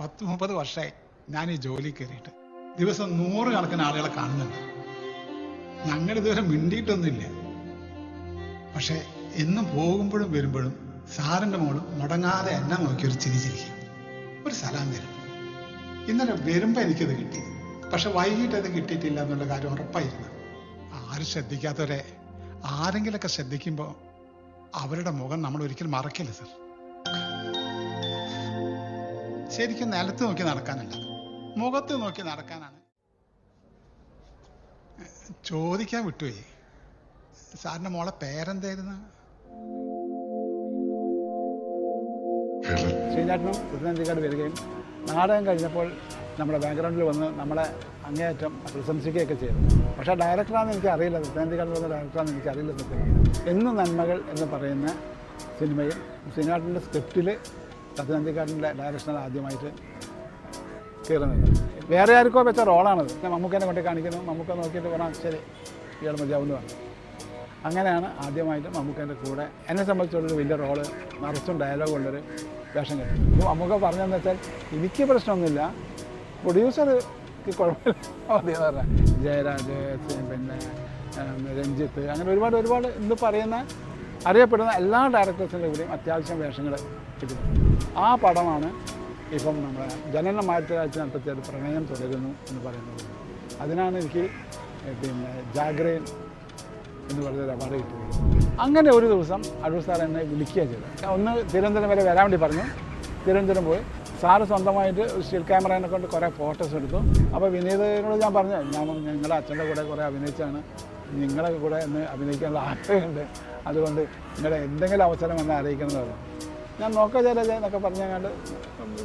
പത്ത് മുപ്പത് വർഷമായി ഞാൻ ഈ ജോലി കയറിയിട്ട്. ദിവസം നൂറ് കണക്കിന് ആളുകളെ കാണുന്നുണ്ട്. ഞങ്ങൾ ഇതുവരെ മിണ്ടിയിട്ടൊന്നുമില്ല. പക്ഷെ എന്നും പോകുമ്പോഴും വരുമ്പോഴും സാറിന്റെ മോളും മുടങ്ങാതെ എന്നെ നോക്കി ഒരു ചിരി ചിരിക്കും ഒരു സലാം തരും. ഇന്നലെ വരുമ്പോ എനിക്കത് കിട്ടി. പക്ഷെ വൈകിട്ട് അത് കിട്ടിയിട്ടില്ല എന്നുള്ള കാര്യം ഉറപ്പായിരുന്നു. ആരും ശ്രദ്ധിക്കാത്തവരെ ആരെങ്കിലൊക്കെ ശ്രദ്ധിക്കുമ്പോൾ അവരുടെ മുഖം നമ്മൾ ഒരിക്കലും മറക്കില്ല സർ. ശരിക്കും നിലത്ത് നോക്കി നടക്കാനല്ല. മുഖത്ത് നോക്കി നടക്കാനാണ്. ചോദിക്കാൻ വിട്ടുപോയി. സാറിന്റെ മോളെ പേരെന്തായിരുന്നു? ശ്രീനാഥനും പ്രതിനിധിക്കാട് വരികയും നാടകം കഴിഞ്ഞപ്പോൾ നമ്മുടെ ബാക്ക്ഗ്രൗണ്ടിൽ വന്ന് നമ്മളെ അങ്ങേയറ്റം പ്രശംസിക്കുകയൊക്കെ ചെയ്തു. പക്ഷേ ഡയറക്ടറാണെന്ന് എനിക്ക് അറിയില്ല. പ്രതിനിധിക്കാട് വന്ന ഡയറക്ടറാണെന്ന് എനിക്ക് അറിയില്ല എന്ന് എന്നും നന്മകൾ എന്ന് പറയുന്ന സിനിമയിൽ ശ്രീനാഥിന്റെ സ്ക്രിപ്റ്റിൽ പ്രതിനിധിക്കാടിന്റെ ഡയറക്ഷനാണ് ആദ്യമായിട്ട് കയറുന്നത്. വേറെ ആർക്കോ വെച്ച റോളാണത്. മമ്മൂക്കനെ കൊണ്ട് കാണിക്കുന്നു. മമ്മൂക്ക നോക്കിയിട്ട് പറഞ്ഞാൽ ശരി ഇയാൾ മതിയാവുന്നു പറഞ്ഞു. അങ്ങനെയാണ് ആദ്യമായിട്ട് മമ്മൂക്കന്റെ കൂടെ എന്നെ സംബന്ധിച്ചുള്ളൊരു വലിയ റോൾ നിറച്ചും ഡയലോഗുള്ളൊരു വേഷം കിട്ടും. അപ്പോൾ മമ്മൂക്ക പറഞ്ഞതെന്ന് വെച്ചാൽ എനിക്ക് പ്രശ്നമൊന്നുമില്ല. പ്രൊഡ്യൂസർക്ക് കുഴപ്പമില്ല. മതിയെന്ന് പറഞ്ഞാൽ ജയരാജ് പിന്നെ രഞ്ജിത്ത് അങ്ങനെ ഒരുപാട് ഒരുപാട് ഇന്ന് പറയുന്ന അറിയപ്പെടുന്ന എല്ലാ ഡയറക്ടേഴ്സിന്റെ കൂടെയും അത്യാവശ്യം വേഷങ്ങൾ കിട്ടുന്നു ആ പടമാണ് ഇപ്പം നമ്മുടെ ജനന ആയിരത്തി നാൽപ്പത്തി പ്രണയം തുടരുന്നു എന്ന് പറയുന്നത്. അതിനാണ് എനിക്ക് പിന്നെ ജാഗ്രയൻ എന്ന് പറഞ്ഞൊരു അവാർഡ് കിട്ടിയത്. അങ്ങനെ ഒരു ദിവസം അടൂർ സാർ എന്നെ വിളിക്കുക ചെയ്തത്. ഒന്ന് തിരുവനന്തപുരം വരെ വരാൻ വേണ്ടി പറഞ്ഞു. തിരുവനന്തപുരം പോയി. സാറ് സ്വന്തമായിട്ട് സ്റ്റിൽ ക്യാമറേനെ കൊണ്ട് കുറേ ഫോട്ടോസ് എടുത്തു. അപ്പോൾ വിനീതനോട് ഞാൻ പറഞ്ഞു ഞാൻ നിങ്ങളുടെ അച്ഛന്റെ കൂടെ കുറേ അഭിനയിച്ചാണ് നിങ്ങളെ കൂടെ ഒന്ന് അഭിനയിക്കാനുള്ള ആഗ്രഹമുണ്ട്. അതുകൊണ്ട് നിങ്ങളുടെ എന്തെങ്കിലും അവസരം എന്നെ അറിയിക്കുന്നതാണ്. എന്ന് ഞാൻ നോക്കാം ചേരാ എന്നൊക്കെ പറഞ്ഞങ്ങാണ്ട്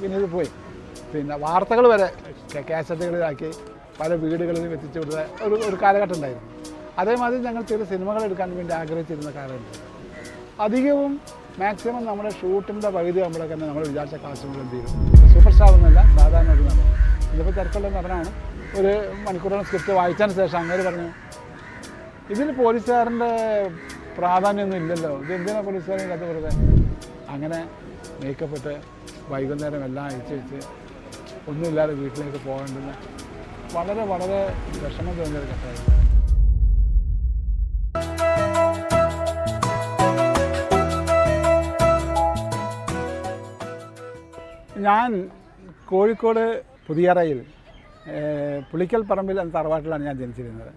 പിന്നീട് പോയി. പിന്നെ വാർത്തകൾ വരെ കാസറ്റുകളിലാക്കി പല വീടുകളിലും എത്തിച്ചു കൊടുത്ത ഒരു ഒരു കാലഘട്ടം ഉണ്ടായിരുന്നു. അതേമാതിരി ഞങ്ങൾ ചില സിനിമകൾ എടുക്കാൻ വേണ്ടി ആഗ്രഹിച്ചിരുന്ന കാലമുണ്ട്. അധികവും മാക്സിമം നമ്മുടെ ഷൂട്ടിന്റെ പകുതി ആകുമ്പോഴൊക്കെ തന്നെ നമ്മൾ വിചാരിച്ച കാസ്റ്റുകൾ എന്ത് ചെയ്യും? സൂപ്പർ സ്റ്റാർ ഒന്നുമല്ല സാധാരണ ഒരു നടൻ. ഇതിപ്പോൾ തിരക്കുള്ള നടനാണ്. ഒരു മണിക്കൂറോളം സ്ക്രിപ്റ്റ് വായിച്ചതിന് ശേഷം അങ്ങനെ പറഞ്ഞു ഇതിൽ പോലീസുകാരന്റെ പ്രാധാന്യമൊന്നും ഇല്ലല്ലോ. ഇത് എന്തിനാണ് പോലീസുകാരൻ കത്ത് വെറുതെ? അങ്ങനെ മേക്കപ്പ് ഇട്ട് വൈകുന്നേരം എല്ലാം അഴിച്ചഴിച്ച് ഒന്നുമില്ലാതെ വീട്ടിലേക്ക് പോകേണ്ടുന്ന വളരെ വളരെ വിഷമം തോന്നിയൊരു ഘട്ടമായിരുന്നു ഞാൻ കോഴിക്കോട് പുതിയറയിൽ പുളിക്കൽ പറമ്പിൽ എന്ന തറവാട്ടിലാണ് ഞാൻ ജനിച്ചിരുന്നത്.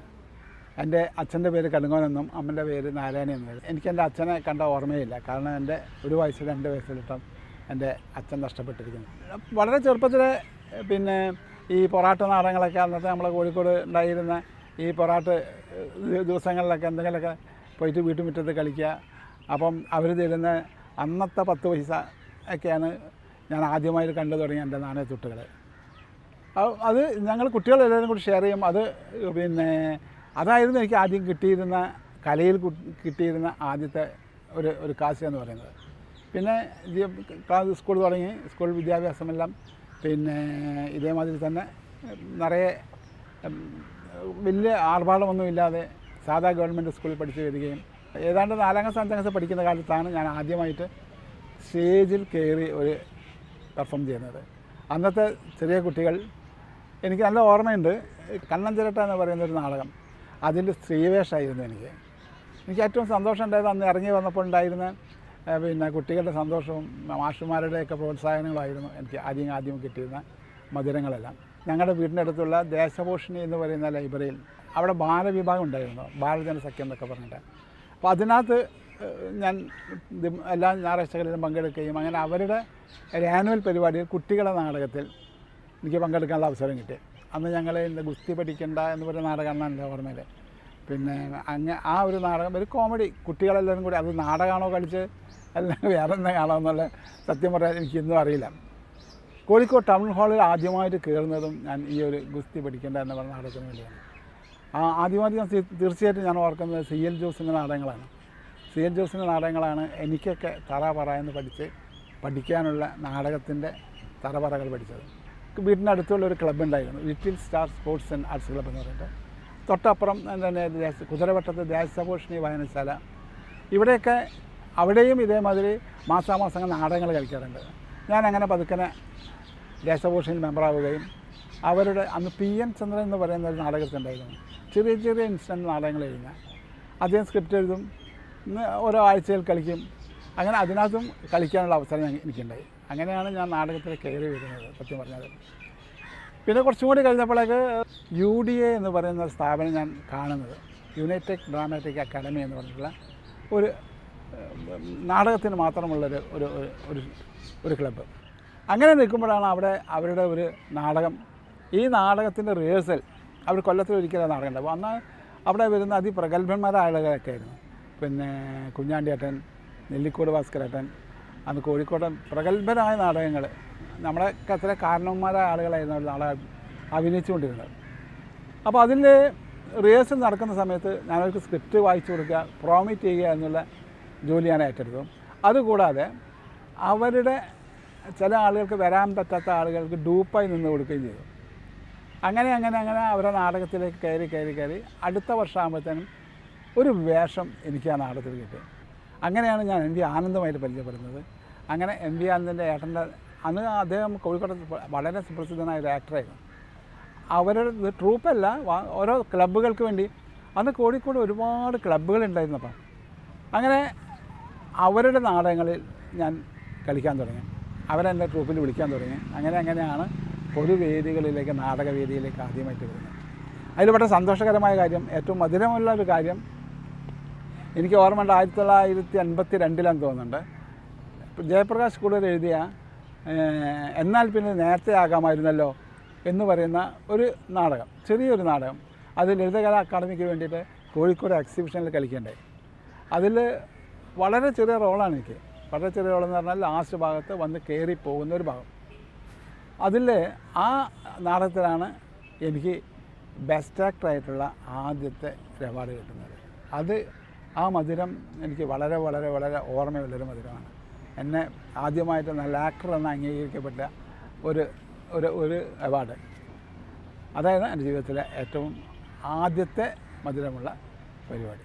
എന്റെ അച്ഛന്റെ പേര് കടുങ്ങോനെന്നും അമ്മന്റെ പേര് നാരായണി എന്നും എനിക്ക് എന്റെ അച്ഛനെ കണ്ട ഓർമ്മയില്ല. കാരണം എന്റെ ഒരു വയസ്സ് രണ്ട് വയസ്സിലിട്ടം എന്റെ അച്ഛൻ നഷ്ടപ്പെട്ടിരിക്കുന്നു. വളരെ ചെറുപ്പത്തിൽ പിന്നെ ഈ പൊറാട്ട നാടകങ്ങളൊക്കെ അന്നത്തെ നമ്മളെ കോഴിക്കോട് ഉണ്ടായിരുന്ന ഈ പൊറാട്ട് ദിവസങ്ങളിലൊക്കെ എന്തെങ്കിലുമൊക്കെ പോയിട്ട് വീട്ടുമുറ്റത്ത് കളിക്കുക. അപ്പം അവർ തരുന്ന അന്നത്തെ പത്ത് പൈസ ഒക്കെയാണ് ഞാൻ ആദ്യമായി കണ്ടു തുടങ്ങിയ എന്റെ നാണയത്തുട്ടുകൾ അത് ഞങ്ങൾ കുട്ടികളെല്ലാവരും കൂടി ഷെയർ ചെയ്യും. അത് പിന്നെ അതായിരുന്നു എനിക്ക് ആദ്യം കിട്ടിയിരുന്ന കലയിൽ കിട്ടിയിരുന്ന ആദ്യത്തെ ഒരു ഒരു കാശ് പറയുന്നത്. പിന്നെ ക്ലാസ് സ്കൂൾ തുടങ്ങി സ്കൂൾ വിദ്യാഭ്യാസമെല്ലാം പിന്നെ ഇതേമാതിരി തന്നെ നിറയെ വലിയ ആർഭാടമൊന്നുമില്ലാതെ സാധാ ഗവൺമെന്റ് സ്കൂളിൽ പഠിച്ചു വരികയും ഏതാണ്ട് നാലാം ക്ലാസ് അഞ്ചാം ക്ലാസ് പഠിക്കുന്ന കാലത്താണ് ഞാൻ ആദ്യമായിട്ട് സ്റ്റേജിൽ കയറി ഒരു പെർഫോം ചെയ്യുന്നത്. അന്നത്തെ ചെറിയ കുട്ടികൾ എനിക്ക് നല്ല ഓർമ്മയുണ്ട്. കണ്ണൻ ചിരട്ട എന്ന് പറയുന്ന ഒരു നാടകം. അതിന്റെ സ്ത്രീവേഷമായിരുന്നു എനിക്ക്. എനിക്ക് ഏറ്റവും സന്തോഷം ഉണ്ടായത് അന്ന് ഇറങ്ങി വന്നപ്പോൾ ഉണ്ടായിരുന്ന പിന്നെ കുട്ടികളുടെ സന്തോഷവും മാഷുമാരുടെയൊക്കെ പ്രോത്സാഹനങ്ങളായിരുന്നു എനിക്ക് ആദ്യം ആദ്യം കിട്ടിയിരുന്ന മധുരങ്ങളെല്ലാം. ഞങ്ങളുടെ വീടിന്റെ അടുത്തുള്ള ദേശഭൂഷണി എന്ന് പറയുന്ന ലൈബ്രറിയിൽ അവിടെ ബാലവിഭാഗം ഉണ്ടായിരുന്നു ബാലജന സഖ്യം എന്നൊക്കെ പറഞ്ഞിട്ട്. അപ്പോൾ അതിനകത്ത് ഞാൻ എല്ലാ ഞായറാഴ്ചകളിലും പങ്കെടുക്കുകയും അങ്ങനെ അവരുടെ ഒരു ആനുവൽ പരിപാടിയിൽ കുട്ടികളുടെ നാടകത്തിൽ എനിക്ക് പങ്കെടുക്കാനുള്ള അവസരം കിട്ടി. അന്ന് ഞങ്ങൾ ഇന്ന് ഗുസ്തി പഠിക്കണ്ട എന്ന് പറഞ്ഞ നാടകമാണ് എന്റെ ഓർമ്മയിൽ പിന്നെ അങ്ങ് ആ ഒരു നാടകം ഒരു കോമഡി കുട്ടികളെല്ലാവരും കൂടി അത് നാടകമാണോ കളിച്ച്? അല്ലെങ്കിൽ വേറെ എന്തെങ്കിലും എന്നുള്ള സത്യം പറയാൻ എനിക്കൊന്നും അറിയില്ല. കോഴിക്കോട് ടൗൺ ഹാളിൽ ആദ്യമായിട്ട് കയറുന്നതും ഞാൻ ഈ ഒരു ഗുസ്തി പഠിക്കേണ്ട എന്ന് പറഞ്ഞ നാടകത്തിന് വേണ്ടിയാണ്. ആ ആദ്യമായിട്ട് ഞാൻ തീർച്ചയായിട്ടും ഞാൻ ഓർക്കുന്നത് സി എൽ ജോസിന്റെ നാടകങ്ങളാണ്. സി എൽ ജോസിന്റെ നാടകങ്ങളാണ് എനിക്കൊക്കെ തറ പറ പഠിച്ച് പഠിക്കാനുള്ള നാടകത്തിന്റെ തറപറകൾ പഠിച്ചത്. വീടിന്റെ അടുത്തുള്ള ഒരു ക്ലബ്ബ് ഉണ്ടായിരുന്നു little star sports and arts club എന്ന് പറയുന്നത്. തൊട്ടപ്പുറം തന്നെ കുതിരവട്ടത്ത് ദേശഭൂഷണി വായനശാല. ഇവിടെയൊക്കെ അവിടെയും ഇതേമാതിരി മാസാമാസങ്ങൾ നാടകങ്ങൾ കളിക്കാറുണ്ട്. ഞാൻ അങ്ങനെ പതുക്കനെ ദേശഭൂഷണിൽ മെമ്പറാവുകയും അവരുടെ അന്ന് പി എൻ ചന്ദ്രൻ എന്ന് പറയുന്ന ഒരു നാടകത്തിലുണ്ടായിരുന്നു ചെറിയ ചെറിയ ഇൻസിഡന്റ് നാടകങ്ങൾ എഴുതുന്ന അദ്ദേഹം സ്ക്രിപ്റ്റ് എഴുതും. ഓരോ ആഴ്ചയിൽ കളിക്കും. അങ്ങനെ അതിനകത്തും കളിക്കാനുള്ള അവസരം എനിക്കുണ്ടായി. അങ്ങനെയാണ് ഞാൻ നാടകത്തിൽ കയറി വരുന്നത് സത്യം പറഞ്ഞാൽ പിന്നെ കുറച്ചും കൂടി കഴിഞ്ഞപ്പോഴേക്ക് യു ഡി എ എന്ന് പറയുന്ന ഒരു സ്ഥാപനം ഞാൻ കാണുന്നത്. യുണൈറ്റഡ് ഡ്രാമാറ്റിക് അക്കാഡമി എന്ന് പറഞ്ഞിട്ടുള്ള ഒരു നാടകത്തിന് മാത്രമുള്ളൊരു ഒരു- ഒരു ഒരു ക്ലബ്ബ് അങ്ങനെ നിൽക്കുമ്പോഴാണ് അവിടെ അവരുടെ ഒരു നാടകം. ഈ നാടകത്തിന്റെ റിഹേഴ്സൽ അവർ കൊല്ലത്തിൽ ഒരിക്കലും നാടകം ഉണ്ടാവും അന്ന് അവിടെ വരുന്ന അതിപ്രഗത്ഭന്മാരായ ആളുകളൊക്കെ ആയിരുന്നു. പിന്നെ കുഞ്ഞാണ്ടിയേട്ടൻ നെല്ലിക്കോട് ഭാസ്കരേട്ടൻ അന്ന് കോഴിക്കോട്ടൻ പ്രഗത്ഭരായ നാടകങ്ങൾ നമ്മളെ അത്ര കാരണവന്മാരായ ആളുകളായിരുന്നു നാളെ അഭിനയിച്ചുകൊണ്ടിരുന്നത്. അപ്പോൾ അതിൽ റിഹേഴ്സൽ നടക്കുന്ന സമയത്ത് ഞാനവർക്ക് സ്ക്രിപ്റ്റ് വായിച്ചു കൊടുക്കുക പ്രോമിറ്റ് ചെയ്യുക എന്നുള്ള ജോലി ഞാൻ ഏറ്റെടുത്തത് അതുകൂടാതെ അവരുടെ ചില ആളുകൾക്ക് വരാൻ പറ്റാത്ത ആളുകൾക്ക് ഡൂപ്പായി നിന്ന് കൊടുക്കുകയും ചെയ്തു. അങ്ങനെ അങ്ങനെ അങ്ങനെ അവരുടെ നാടകത്തിലേക്ക് കയറി കയറി കയറി അടുത്ത വർഷമാകുമ്പോഴത്തേനും ഒരു വേഷം എനിക്ക് ആ നാടകത്തിൽ കിട്ടി. അങ്ങനെയാണ് ഞാൻ എം വി ആനന്ദമായിട്ട് പരിചയപ്പെടുന്നത്. അങ്ങനെ എം വി ആനന്ദിന്റെ ഏട്ടന്റെ അന്ന് അദ്ദേഹം കോഴിക്കോട് വളരെ സുപ്രസിദ്ധനായ ഒരു ആക്ടറായിരുന്നു അവരുടെ ട്രൂപ്പല്ല ഓരോ ക്ലബ്ബുകൾക്ക് വേണ്ടി. അന്ന് കോഴിക്കോട് ഒരുപാട് ക്ലബ്ബുകൾ ഉണ്ടായിരുന്നപ്പം അങ്ങനെ അവരുടെ നാടകങ്ങളിൽ ഞാൻ കളിക്കാൻ തുടങ്ങി. അവരെന്റെ ട്രൂപ്പിൽ വിളിക്കാൻ തുടങ്ങി. അങ്ങനെ അങ്ങനെയാണ് പൊതുവേദികളിലേക്ക് നാടകവേദിയിലേക്ക് ആദ്യമായിട്ട് വരുന്നത്. അതിൽ വളരെ സന്തോഷകരമായ കാര്യം ഏറ്റവും മധുരമുള്ള ഒരു കാര്യം എനിക്ക് ഓർമ്മയുണ്ട് ആയിരത്തി തൊള്ളായിരത്തി അൻപത്തി രണ്ടിലാന്ന് തോന്നുന്നുണ്ട് ജയപ്രകാശ് കൂടുതൽ എഴുതിയ എന്നാൽ പിന്നെ നേരത്തെ ആകാമായിരുന്നല്ലോ എന്ന് പറയുന്ന ഒരു നാടകം ചെറിയൊരു നാടകം. അത് ലളിതകലാ അക്കാദമിക്ക് വേണ്ടിയിട്ട് കോഴിക്കോട് എക്സിബിഷനിൽ കളിക്കേണ്ടേ. അതിൽ വളരെ ചെറിയ റോളാണ് എനിക്ക്. വളരെ ചെറിയ റോളെന്ന് പറഞ്ഞാൽ ലാസ്റ്റ് ഭാഗത്ത് വന്ന് കയറി പോകുന്ന ഒരു ഭാഗം. അതിൽ ആ നാടകത്തിലാണ് എനിക്ക് ബെസ്റ്റ് ആക്ടറായിട്ടുള്ള ആദ്യത്തെ ഒരു അവാർഡ് കിട്ടുന്നത്. അത് ആ മധുരം എനിക്ക് വളരെ വളരെ വളരെ ഓർമ്മയുള്ളൊരു മധുരമാണ് എന്നെ ആദ്യമായിട്ട് നല്ല ആക്ടർ എന്ന് അംഗീകരിക്കപ്പെട്ട ഒരു ഒരു ഒരു അവാർഡ് അതായത് എന്റെ ജീവിതത്തിലെ ഏറ്റവും ആദ്യത്തെ മധുരമുള്ള പരിപാടി